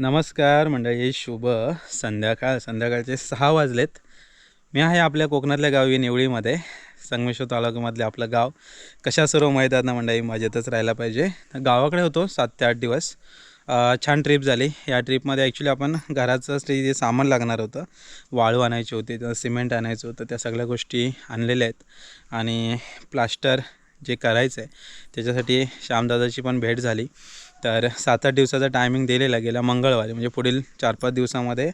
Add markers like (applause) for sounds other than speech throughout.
नमस्कार मंडळी शुभ संध्याकाळ. संध्याकाळचे सहा वाजलेत. मी आहे आपल्या कोकणातल्या गावी निवळीमध्ये संगमेश्वर तालुक्यामधले आपलं गाव. कशा सर्व माहीत आहेत ना मंडळी? मजेतच राहायला पाहिजे. गावाकडे होतो सात ते आठ दिवस. छान ट्रिप झाली. या ट्रिपमध्ये ॲक्च्युली आपण घराचं जे जे सामान लागणार होतं वाळू आणायची होती तर सिमेंट आणायचं होतं त्या सगळ्या गोष्टी आणलेल्या आहेत. आणि प्लास्टर जे करायचं आहे त्याच्यासाठी श्यामदादाची पण भेट झाली. तर सात आठ दिवसाचा टायमिंग दिलेला गेला मंगळवारी. म्हणजे पुढील चार पाच दिवसामध्ये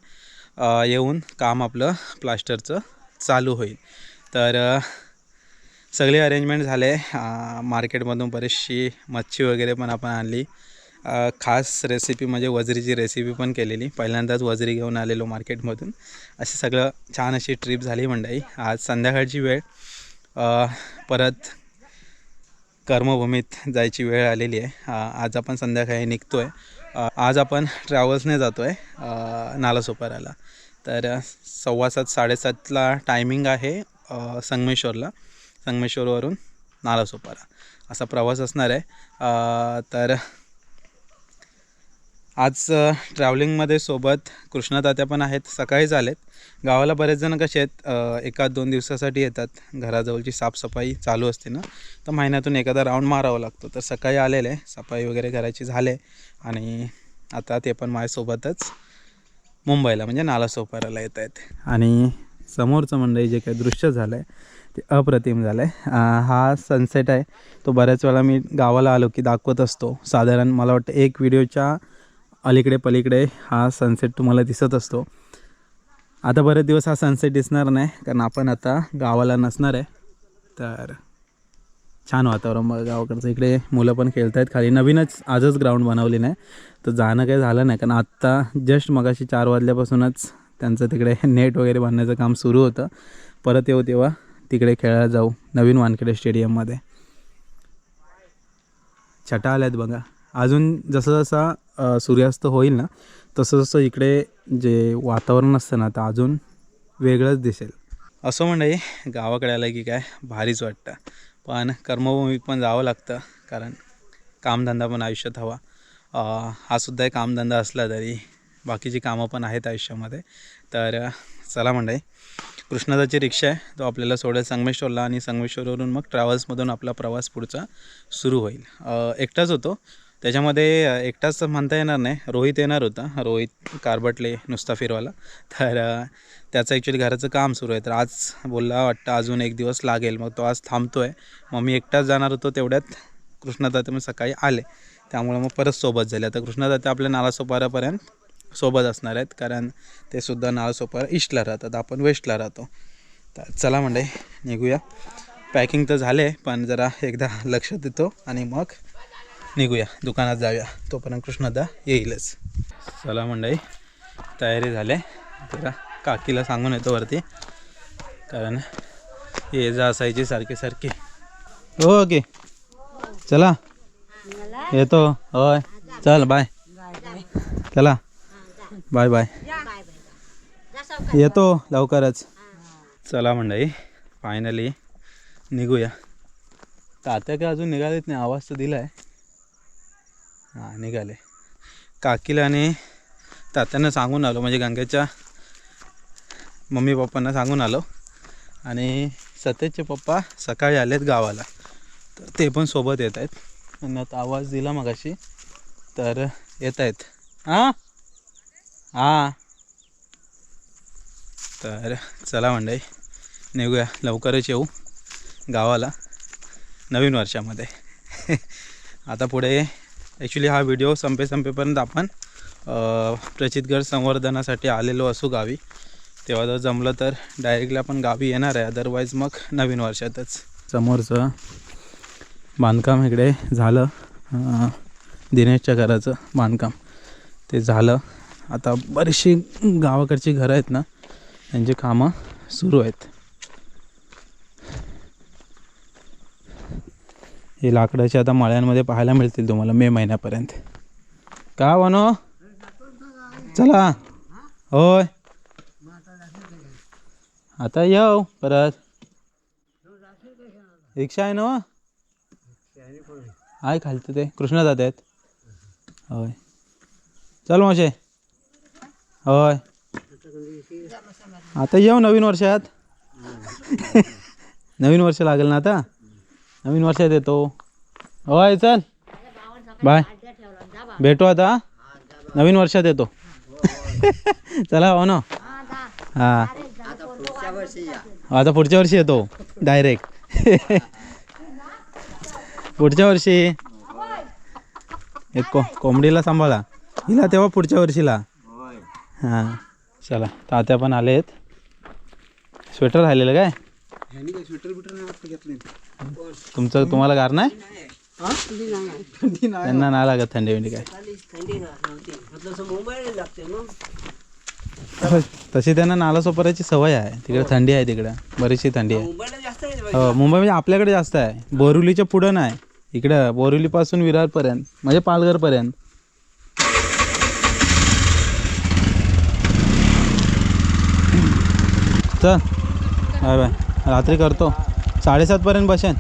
येऊन काम आपलं प्लास्टरचं चालू होईल. तर सगळे अरेंजमेंट झाले. मार्केटमधून बरीचशी मच्छी वगैरे पण आपण आणली. खास रेसिपी म्हणजे वजरीची रेसिपी पण केलेली. पहिल्यांदाच वजरी घेऊन आलेलो मार्केटमधून असं सगळं छान अशी ट्रिप झाली मंडई. आज संध्याकाळची वेळ. परत कर्मभूमीत जायची वेळ आलेली आहे. आज आपण संध्याकाळी निघतो आहे आज आपण ट्रॅव्हल्सने जातो आहे नालासोपाराला तर सव्वा सात साडेसातला टायमिंग आहे संगमेश्वरला. संगमेश्वरवरून नालासोपारा. असा प्रवास असणार आहे. तर आज ट्रॅव्हलिंगमध्ये सोबत कृष्णतात्या पण आहेत. सकाळीच आलेत. गावाला बरेच जण कसे आहेत एका दोन दिवसासाठी येतात. घराजवळची साफसफाई चालू असते ना तर महिन्यातून एखादा राऊंड मारावा लागतो. तर सकाळी आलेले सफाई वगैरे करायची झाले आणि आता ते पण माझ्यासोबतच मुंबईला म्हणजे नालासोपाराला येत आहेत. आणि समोरचं मंडळी जे काही दृश्य झालं आहे ते अप्रतिम झालं आहे हा सनसेट आहे. तो बऱ्याच वेळा मी गावाला आलो की दाखवत असतो. साधारण मला वाटतं एक व्हिडिओच्या अलीकडे पलीकडे हा सनसेट तुम्हाला दिसत असतो. आता बरेच दिवस हा सनसेट दिसणार नाही कारण आपण आता गावाला नसणार आहे. तर छान वातावरण बघा गावाकडचं. इकडे मुलं पण खेळत आहेत खाली. नवीनच आजच ग्राउंड बनवली नाही. तर जाणं काही झालं नाही कारण आत्ता जस्ट मगाशी चार वाजल्यापासूनच त्यांचं तिकडे नेट वगैरे बांधण्याचं काम सुरू होतं. परत येऊ तेव्हा तिकडे खेळायला जाऊ नवीन वानखेडे स्टेडियममध्ये छटा आल्यात बघा. अजून जसं जसा सूर्यास्त होईल ना तसं जसं इकडे जे वातावरण असतं ना तर अजून वेगळंच दिसेल. असं म्हणजे गावाकडे आलं की काय भारीच वाटतं. पण कर्मभूमीत पण जावं लागतं कारण कामधंदा पण आयुष्यात हवा. हा सुद्धा एक कामधंदा असला तरी बाकीची कामं पण आहेत आयुष्यामध्ये. तर चला म्हणजे कृष्णादाची रिक्षा आहे तो आपल्याला सोडेल संगमेश्वरला आणि संगमेश्वरवरून मग ट्रॅव्हल्समधून आपला प्रवास पुढचा सुरू होईल. एकटाच होतो त्याच्यामध्ये एकटाच तर म्हणता येणार नाही. रोहित येणार होता. रोहित कारबटले नुसता फिरवाला तर त्याचं ॲक्च्युली घराचं काम सुरू आहे. तर आज बोलला वाटतं अजून एक दिवस लागेल. मग तो आज थांबतो आहे मग मी एकटाच जाणार होतो तेवढ्यात कृष्णदाते मग सकाळी आले. त्यामुळे मग परत सोबत झाले. आता कृष्णदाते आपल्या नालासोपारापर्यंत सोबत असणार आहेत. कारण ते सुद्धा नालासोपारा ईस्टला राहतात. आपण वेस्टला राहतो. तर चला म्हणजे निघूया. पॅकिंग तर झाले पण जरा एकदा लक्ष देतो. आणि मग निघूया दुकानात जाऊया. तोपर्यंत कृष्णदा येईलच. चला मंडळी तयारी झाली. जरा काकीला सांगून येतो वरती. कारण ये जा असायची सारखी सारखी. हो, हो ओके चला. येतो. होय. चल बाय. चला. Bye bye. येतो लवकरच. चला मंडळी फायनली निघूया. तात्या काय अजून निघालेत नाही आवाज तर दिला आहे हां निघाले. काकीला आणि तात्यांना सांगून आलो म्हणजे गंगेच्या मम्मी पप्पांना सांगून आलो. आणि सतेजचे पप्पा सकाळी आलेत गावाला. तर ते पण सोबत येत आहेत. आणि आता आवाज दिला मगाशी तर येत आहेत. हां? हां. तर चला मंडळी निघूया. लवकरच येऊ गावाला नवीन वर्षामध्ये. (laughs) आता पुढे ॲक्च्युली हा व्हिडिओ संपे संपेपर्यंत आपण प्रचितगड संवर्धनासाठी आलेलो असू गावी. तेव्हा जर जमलं तर डायरेक्टली आपण गावी येणार आहे. अदरवाईज मग नवीन वर्षातच. समोरचं बांधकाम इकडे झालं. दिनेशच्या घराचं बांधकाम. ते झालं. आता बरीचशी गावाकडची घरं आहेत ना त्यांची कामं सुरू आहेत. हे लाकडाचे आता मळ्यांमध्ये पाहायला मिळतील तुम्हाला मे महिन्यापर्यंत. का वनो? चला. होय. आता येऊ परत. रिक्षा आहे ना? आहे खालतं ते. कृष्णा जात आहेत. होय. चल मासे होय. आता येऊ नवीन वर्षात. नवीन वर्ष लागेल ना आता? नवीन वर्षात येतो. होय चल. बाय. भेटू आता नवीन वर्षात येतो. (laughs) चला हो ना. हां. आता पुढच्या वर्षी येतो डायरेक्ट. (laughs) पुढच्या वर्षी. एक को कोंबडीला सांभाळा. हिला तेव्हा पुढच्या वर्षीला. हां. चला तात्या पण आलेत. स्वेटर राहिलेलं काय? तुमचं तुम्हाला गार नाही? त्यांना नाही लागत थंडी बिंडी काय. तशी त्यांना नाला सोपराची सवय आहे. तिकडे थंडी आहे तिकडे. बरीचशी थंडी आहे. हो मुंबई म्हणजे आपल्याकडे जास्त आहे. बोरिवलीच्या पुढं नाही. इकडं बोरिवलीपासून विरारपर्यंत म्हणजे पालघरपर्यंत. चल. Bye bye. रात्री करतो. साडेसातपर्यंत बसेन.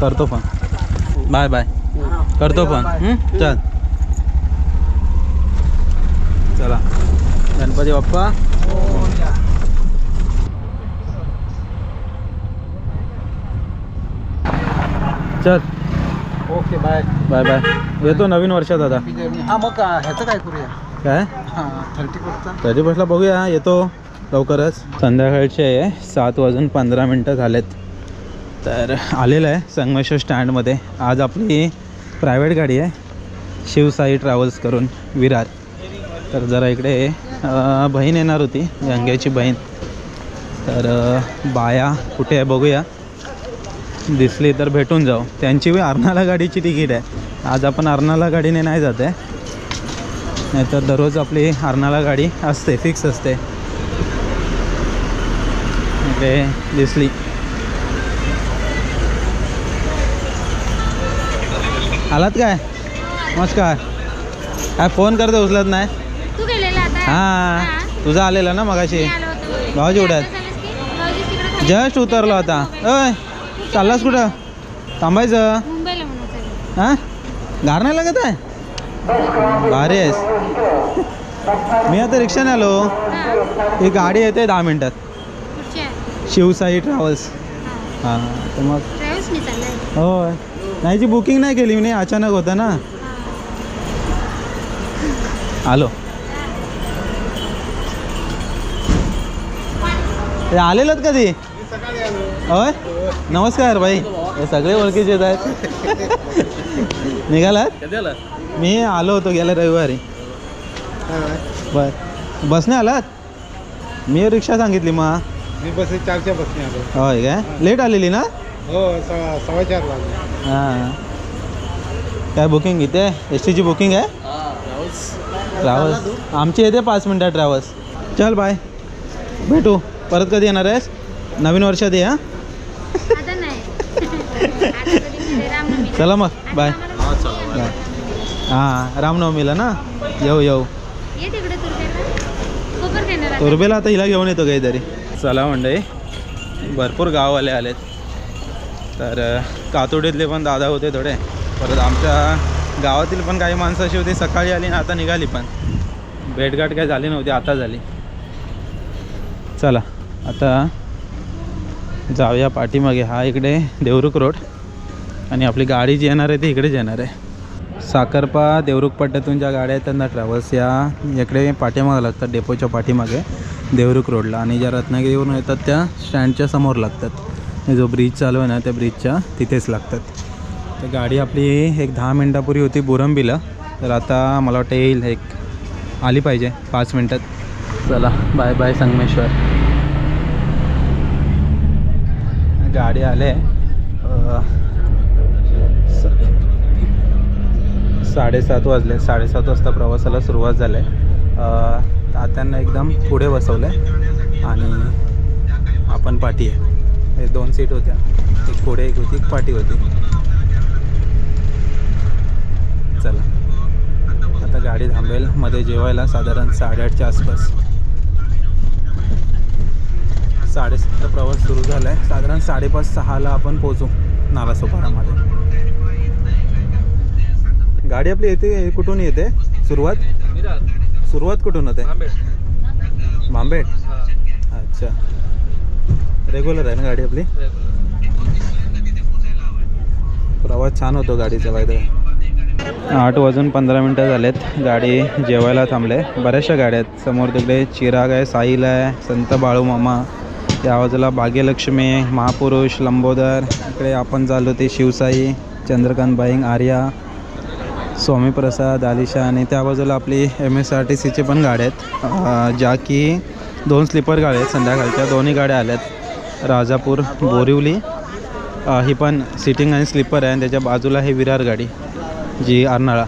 करतो पण. Bye bye. करतो पण? चल. चला. गणपती बाप्पा. चल. Okay bye. Bye bye. येतो नवीन वर्षात आता. हा मग ह्याचं काय करूया? काय? थर्टी बसला बघूया. येतो. लवकरच. संध्याकाळचे सात वाजून पंधरा मिनटं झालेत. तर आलेलं आहे संगमेश्वर स्टँडमध्ये. आज आपली प्रायव्हेट गाडी आहे. शिवसाई ट्रॅव्हल्स करून विरार. तर जरा इकडे बहीण येणार होती गंग्याची बहीण. तर बाया कुठे आहे बघूया. दिसली तर भेटून जाऊ. त्यांची बी अर्नाला गाडीची तिकीट आहे. आज आपण अर्नाला गाडीने नाही जात आहे. नाहीतर दररोज आपली अर्नाला गाडी असते फिक्स असते. इकडे दिसली आलात काय? नमस्कार. काय फोन करते उचलत नाही? हां. तुझा आलेला ना मगाशी? भाऊजी उड्यात. जस्ट उतरलो आता. अय चाललास कुठं? थांबायचं. हां? गार नाही लागत आहे? भारी आहेस. मी आता रिक्षाने आलो. हा, गाडी येते दहा मिनटात? शिवसाई ट्रॅव्हल्स. हा. हां तर मग ट्रॅव्हल्सनी चाललंय. होय. नाही जी बुकिंग नाही केली मी अचानक होतं ना. हा. आलो. ते आलेलं कधी? होय? नमस्कार भाई हे सगळे ओळखीचे येत आहेत. (laughs) निघालात? मी आलो होतो गेल्या रविवारी. बर. बसने आलात? मी रिक्षा सांगितली मग मी बस चारच्या बसने आलो. होय काय? लेट आलेली ना? हो सव्वा सव्वा चार लागले हां. काय बुकिंग इथे? एस टीची बुकिंग आहे? ट्रॅव्हल्स आमची येते पाच मिनटात ट्रॅव्हल्स चल बाय भेटू. परत कधी येणार आहेस? नवीन वर्षात ये हां? आता नाही. आता कधी. चला मग. आता बाय आम्हाला बाय हां रामनवमीला ना? येऊ येऊ. ये तिकडे तुरतेला. कोपर देणार आता. तुरबेला आता हिला घेऊन येतो काहीतरी. चला मंडळी भरपूर गाववाले आलेत. तर कातोडीतले पण दादा होते थोडे. परत आमच्या गावातील पण काही माणसं अशी होती सकाळी आली ना आता निघाली पण. भेटघाट काही झाली नव्हती आता झाली. चला आता जाऊया पाठीमागे. हा इकडे देवरुख रोड. आणि आपली गाडी जी येणार आहे ती इकडेच येणार आहे. साखरपा देवरुख पट्ट्यातून ज्या गाड्या आहेत त्यांना ट्रॅव्हल्स या इकडे पाठीमागे लागतात डेपोच्या पाठीमागे. देवरुख रोडला आणि ज्या रत्नागिरीवरून येतात त्या स्टँडच्या समोर लागतात. जो ब्रिज चालू आहे ना त्या ब्रिजच्या तिथेच लागतात. तर गाडी आपली एक दहा मिनटापूर्वी होती बुरंबीला. तर आता मला वाटतं येईल एक आली पाहिजे पाच मिनटात. चला बाय बाय संगमेश्वर. गाडी आले स- साडेसात वाजले साडेसात वाजता प्रवासाला सुरुवात झाली तात्यांना एकदम पुढे बसवलं आहे आणि आपण पाठी आहे. हे दोन सीट होत्या. एक पुढे एक होती एक पाठी होती. चला. आता गाडी थांबेल. मध्ये जेवायला साधारण साडेआठच्या आसपास. साडेसातचा प्रवास सुरू झाला आहे साधारण साडेपाच सहाला आपण पोचू नालासोपारामध्ये. गाडी आपली येते कुठून येते? सुरुवात? सुरुवात कुठून होते? मांबेड अच्छा. रेग्युलर आहे ना गाडी आपली? प्रवास छान होतो गाडीचा फायदा आठ वाजून पंधरा मिनटं झालेत. गाडी जेवायला थांबले. बऱ्याचशा गाड्या आहेत. समोर तिकडे चिराग आहे साहिल आहे संत बाळूमामा त्या बाजूला भाग्यलक्ष्मी महापुरुष लंबोदर. इकडे आपण चाललो ते शिवसाई चंद्रकांत बाईंग आर्या. स्वामी प्रसाद आलिशा आणि त्या बाजूला आपली एम एस आर टी सीची पण गाड्या आहेत. ज्या की दोन स्लीपर गाड्या आहेत संध्याकाळच्या. दोन्ही गाड्या आल्या आहेत राजापूर बोरिवली. ही पण सिटिंग आणि स्लीपर आहे आणि त्याच्या बाजूला हे विरार गाडी जी अर्नाळा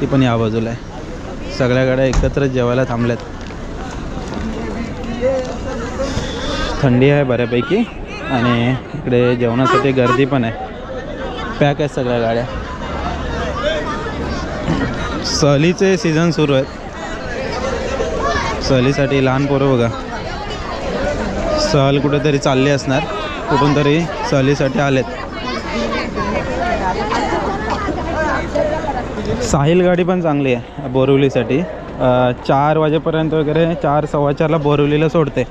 ती पण या बाजूला आहे. सगळ्या गाड्या एकत्र जेवायला थांबल्यात. थंडी आहे बऱ्यापैकी आणि इकडे जेवणासाठी गर्दी पण आहे. पॅक आहेत सगळ्या गाड्या. सहलीचे सीझन सुरू आहेत. सहलीसाठी लहान पोरं बघा. सहल कुठेतरी चालली असणार. कुठून तरी सहलीसाठी आलेत. साहिल गाडी पण चांगली आहे बोरिवलीसाठी. चार वाजेपर्यंत वगैरे चार सव्वा चारला बोरिवलीला सोडते.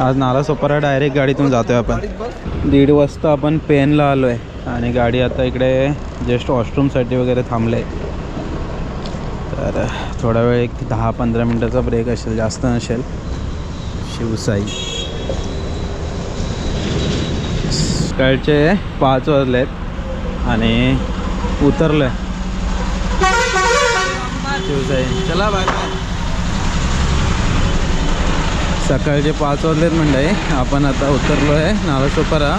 आज नाला सोपारा डायरेक्ट गाडीतून जातो आहे आपण. दीड वाजता आपण पेनला आलो आहे आणि गाडी आता इकडे जस्ट वॉशरूमसाठी वगैरे थांबले तर थोडा वेळ एक दहा पंधरा मिनटाचा ब्रेक असेल जास्त नसेल. शिवसाई. सकाळचे पाच वाजले आहेत आणि उतरलं आहे शिवसाई. चला बाय सकाळचे पाच वाजलेत म्हणजे आपण आता उतरलो आहे नालासोपारा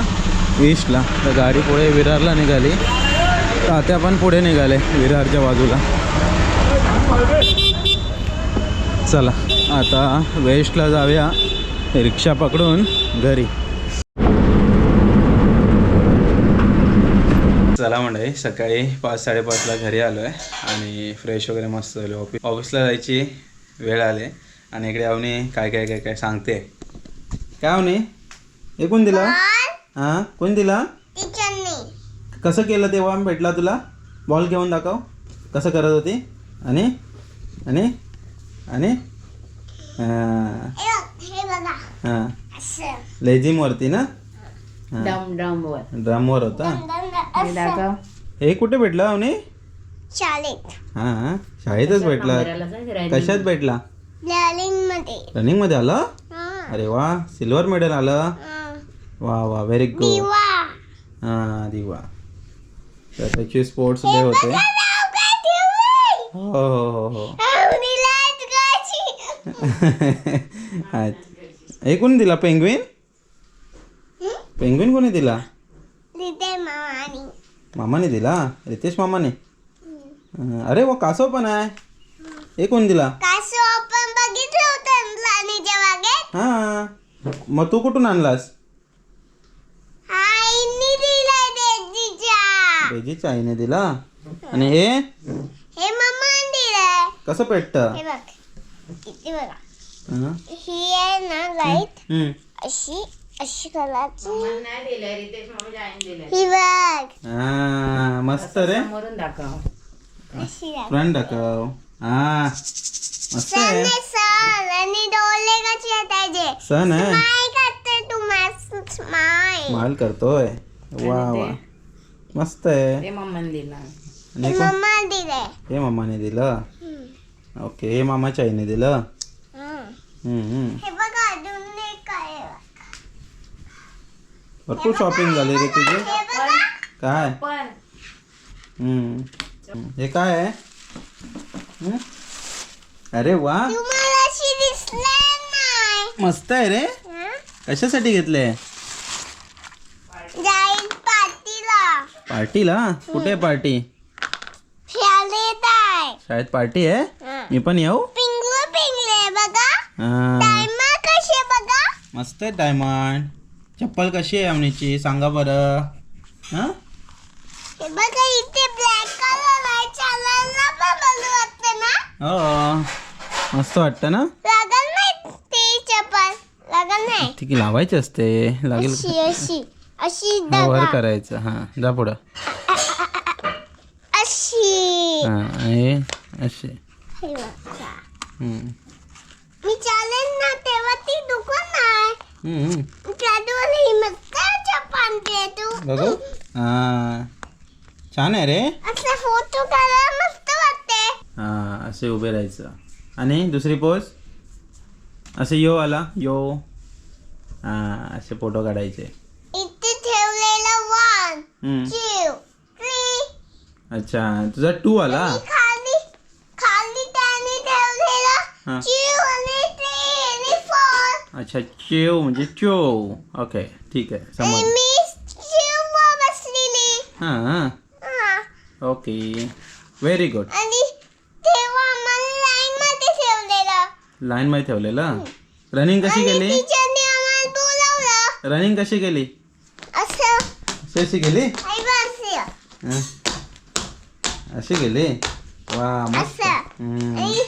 ईस्टला तर गाडी पुढे विरारला निघाली. तर आता आपण पुढे निघाले विरारच्या बाजूला. चला आता वेस्टला जाऊया. रिक्षा पकडून घरी. चला म्हणजे सकाळी पाच साडेपाचला घरी आलो आहे आणि फ्रेश वगैरे मस्त झालो. ऑफिस ऑफिसला जायची वेळ आले आणि इकडे अवनी काय काय काय काय सांगते. काय अवनी? हे कोण दिला? हां? कोण दिला? कसं केलं तेव्हा? भेटला तुला? बॉल घेऊन दाखव. कसं करत होती? आणि? आणि? आणि? हां. हां. लेझिमवरती ना? डमवर. ड्रमवर होता? हे दाखव. हे कुठे भेटला अवनी? शाळेत. हां शाळेतच भेटला? कशात भेटला? रनिंगमध्ये आलं? हा, अरे वा सिल्वर मेडल आलं. हा. वा वा व्हेरी गुड दिवा. हां दिवा. तर त्याचे स्पोर्ट्स डे होते? हो हो हो हो. हे कोणी दिला पेंग्विन? पेंग्विन कोणी दिला? मामानी. दिला? रितेश मामाने? अरे वा कासव पण आहे. हे. कोण दिला? हां. मग तू कुठून आणलास? बेजीच्या आईने दिला? आणि हे? कसं पेटतं? हे बघ. किती बघा. हं? ही आहे ना लाइट हं. अशी अशी कलरची. नाही रितेश आईने ही बघ. हां, मस्त रे. समोरून दाखव. अशी आहे. फ्रंट दाखव. हा मस्त सण आहे सण आणि डोले कसे येतायचे सण आहे. माय करते तू मस्त माय माल करतोय. वा वा. मस्त आहे. ते मम्माने दिला. आणि हे मम्मा दिले हे मामाने दिलं. ओके हे मामाच्या आईने दिलं. हम्म, हम्म. हे बघा अजून एक आहे भरपूर शॉपिंग झाली रे तुझी? हे बघा काय? पण. हम्म. हे काय आहे? हम्म? अरे वा. तुम्हाला अशी दिसले नाही. मस्त आहे रे. हं? कशासाठी घेतले? जाईल पार्टीला. पार्टीला? कुठे आहे पार्टी? शाळेत आहे. शाळेत पार्टी आहे? हं. मी पण येऊ? पिंगलू पिंगले बघा. हा. कसे बघा? मस्त आहे डायमंड. चप्पल कशी आहे अवनीची सांगा बरं. हां? हे बघा इथे ब्लॅक कलर आहे. चालायला पण बरं वाटतं ना? हो. मस्त वाटतं ना? लागल नाही ती चप्पल? लागल नाही? ठीक आहे लावायची असते. लागेल अशी अशी. अशी वर दगा. करायचं. हां जा पुढं. अशी. हां हे असे. मी चालेल ना तेव्हा ती दुकान नाही. त्याच्यावर ही मस्त चपान तू बघू. हा छान आहे रे. असं फोटो काढायला मस्त वाटते. हा असे उभे राहायचं. आणि दुसरी पोज? असे यो आला यो. हा असे फोटो काढायचे. इथे ठेवलेला वन. टू थ्री अच्छा तुझा टू आला खाली खाली त्याने ठेवलेला हा. अच्छा चेव म्हणजे चो ओके ठीक आहे समज हां हा. ओके व्हेरी गुड लाईनमध्ये ठेवलेलं. रनिंग कशी केली? टीचरने आम्हाला बोलावलं. रनिंग कशी केली? असं. अशी केली? आई बसली हं. अशी केली? वा मस्त. हम्म. आणि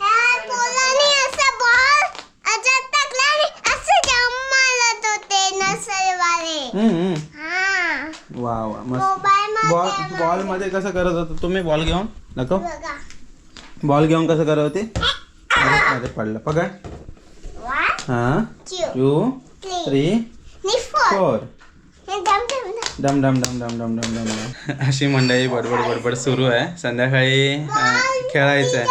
ह्या पोराने असं बॉल अजून टाकला आणि असं जाम मारत होते नसलवाले हम्म, हम्म. हा वा वा मस्त. बॉलमध्ये बॉलमध्ये कसं करत होतं तुम्ही? बॉल घेऊन नको. बघा. बॉल घेऊन कसं करत होते? अरे, पडलं. पकड. वन हा. टू थ्री फोर फोर दम दम दम डम डम डम डम डम डम डम अशी मंडळी बडबड बडबड सुरू आहे. संध्याकाळी खेळायचं आहे.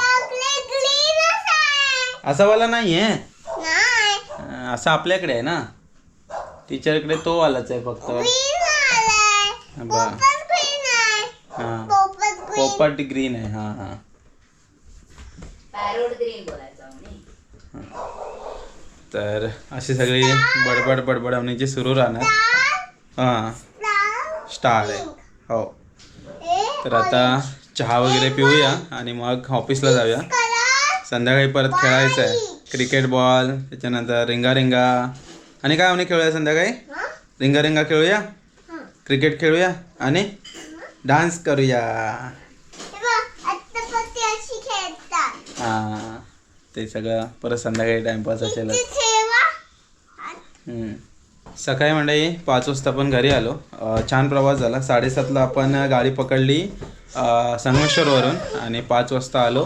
असा वाला नाही. आहे असं आपल्याकडे आहे ना. टीचरकडे तो वालाच आहे फक्त. पोपट ग्रीन आहे. हां. पोपट ग्रीन पोपट ग्रीन आहे हां हां. पॅरोट ग्रीन बोलायचं तर अशी सगळी बडबड बडबड आमची सुरू राहणार. हां. स्टार आहे. हो. तर आता चहा वगैरे पिऊया आणि मग ऑफिसला जाऊया. संध्याकाळी परत खेळायचं आहे क्रिकेट बॉल त्याच्यानंतर रिंगा रिंगा. आणि काय म्हणे खेळूया संध्याकाळी? रिंगा रिंगा खेळूया? क्रिकेट खेळूया आणि डान्स करूया. हां ते सगळं परत संध्याकाळी टाइमपास असेल. सकाळी मंडळी पाच वाजता आपण घरी आलो. छान प्रवास झाला. साडेसातला आपण गाडी पकडली संगमेश्वरवरून आणि पाच वाजता आलो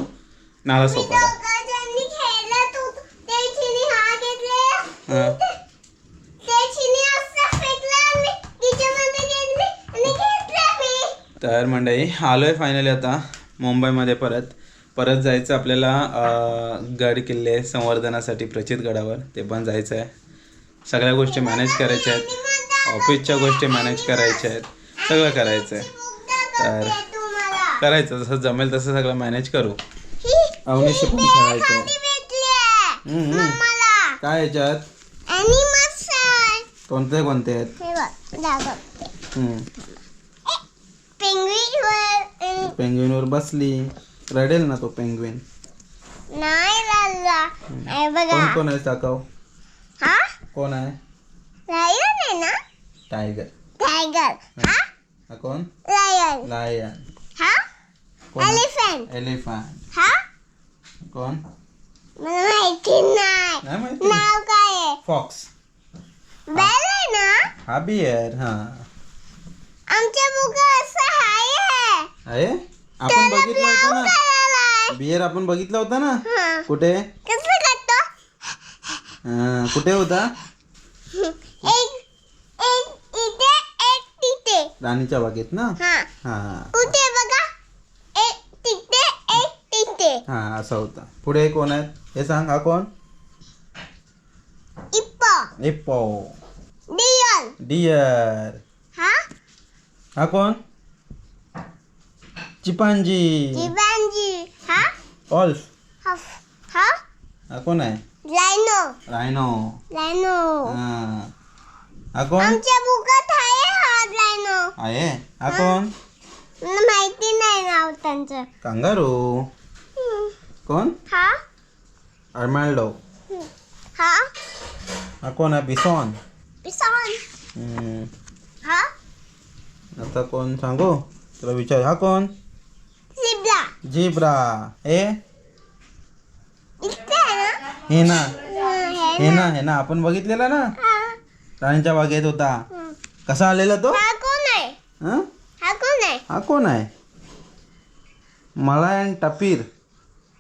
त्याची हा घेतले हां त्याची असं फेकलं मी तिच्यामध्ये घेतली आणि घेतलं मी तर मंडळी आलो आहे फायनली आता मुंबईमध्ये परत. परत जायचं आपल्याला गड किल्ले संवर्धनासाठी प्रचित गडावर ते पण जायचं आहे सगळ्या गोष्टी मॅनेज करायच्या आहेत. ऑफिसच्या गोष्टी मॅनेज करायच्या आहेत. सगळं करायचं आहे तर करायचं जसं जमेल तसं सगळं मॅनेज करू. अवनीशी पण खेळायचं आहे काय याच्यात? कोणते कोणते आहेत हे बघ दाखव हम्म. पेंग्विन वर पेंग्विनवर बसली. रडेल ना तो पेंग्विन नाही लाला हे कोण बघा. कोण आहे दाखव हा? कोण आहे? लायन आहे ना? टायगर टायगर हा? हा कोण? लायन लायन हा? कोण एलिफंट एलिफंट हा? कोण? मला माहिती नाही. नाही माहिती. नाव काय आहे? फॉक्स बेल आहे ना? हा बियर हा. आमच्या बुका असं आहे आहे? आपण बघितलं होतं ना. बियर आपण बघितला होता ना. हा. कुठे? हा, कुठे होता? एक एक इथे एक तिथे. राणीच्या बागेत ना? हा. हा. कुठे बघा? एक तिथे एक तिथे. हा असा होता. पुढे कोण आहेत? हे सांग हा कोण? इप्पो. डियल डियर हा? हा कोण? चिपांजी. जिबांजी हा? ऑल्फ. हा. हा? हा कोण आहे? लायनो रायनो. लायनो हा. हा कोण? आमच्या बुकात आहे हा लायनो आहे? हा कोण? मला माहिती नाही नाव त्यांचं. कांगारू. हम्म. कोण? हा? अर्मॅल्डो हा? हा कोण आहे? बिसॉन. पिसॉन हम्म, हा? आता कोण सांगू? तुला विचार. हा कोण? सिबला जिब्रा हे ना हे ना? हा, हे ना हे ना आपण बघितलेला ना? हा. राणीच्या बागेत होता. हम्म. कसा आलेला तो? हा कोण आहे? हं? हा कोण आहे? हा कोण आहे? Malayan Tapir.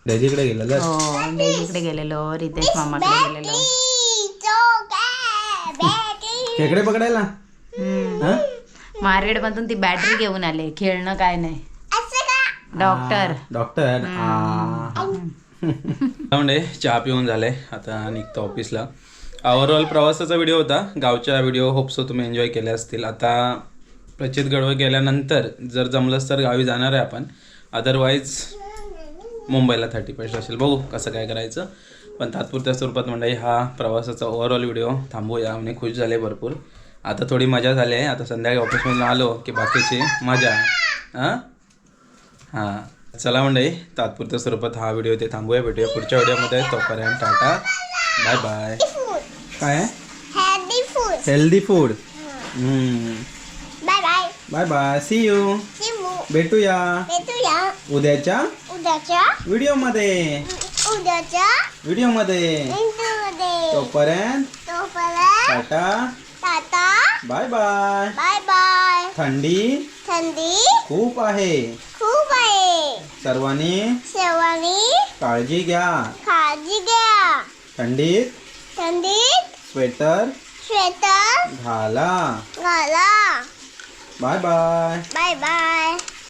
डेजीकडे गेलेलं. हो डेजीकडे गेलेलो. रितेश मामाकडे गेलेलो. खेकडे पकडायला? हा? मार्केट मधून ती बॅटरी घेऊन आले. खेळणं काय नाही. डॉक्टर. डॉक्टर. म्हणजे (laughs) चहा पिऊन झाले. आता निघतो ऑफिसला. ओव्हरऑल प्रवासाचा व्हिडिओ होता. गावच्या व्हिडिओ होपसो तुम्ही एन्जॉय केले असतील. आता प्रचित गडवर गेल्यानंतर जर जमलंच तर गावी जाणार आहे आपण. अदरवाईज मुंबईला थर्टी फर्स्ट असेल. बघू कसं काय करायचं. पण तात्पुरत्या स्वरूपात मंडळी हा प्रवासाचा ओव्हरऑल व्हिडिओ थांबूया. म्हणजे खुश झाले भरपूर. आता थोडी मजा झाली आहे. आता संध्याकाळी ऑफिसमधून आलो की बाकीची मजा. हां? हां. चला मंडळी तात्पुरत्या स्वरूपात हा व्हिडिओ ते थांबूया. भेटूया पुढच्या व्हिडिओमध्ये. तोपर्यंत टाटा. बाय बाय काय healthy food healthy food bye bye bye bye see you भेटूया. उद्याच्या उद्याच्या. व्हिडिओमध्ये. उद्याच्या. व्हिडिओमध्ये. इंटरमध्ये तोपर्यंत तोपर्यंत tata. Tata. Bye bye bye bye थंडी थंडी. खूप आहे. सर्वांनी सर्वांनी काळजी घ्या. काळजी घ्या. थंडीत थंडीत स्वेटर स्वेटर घाला. घाला. Bye bye. Bye bye.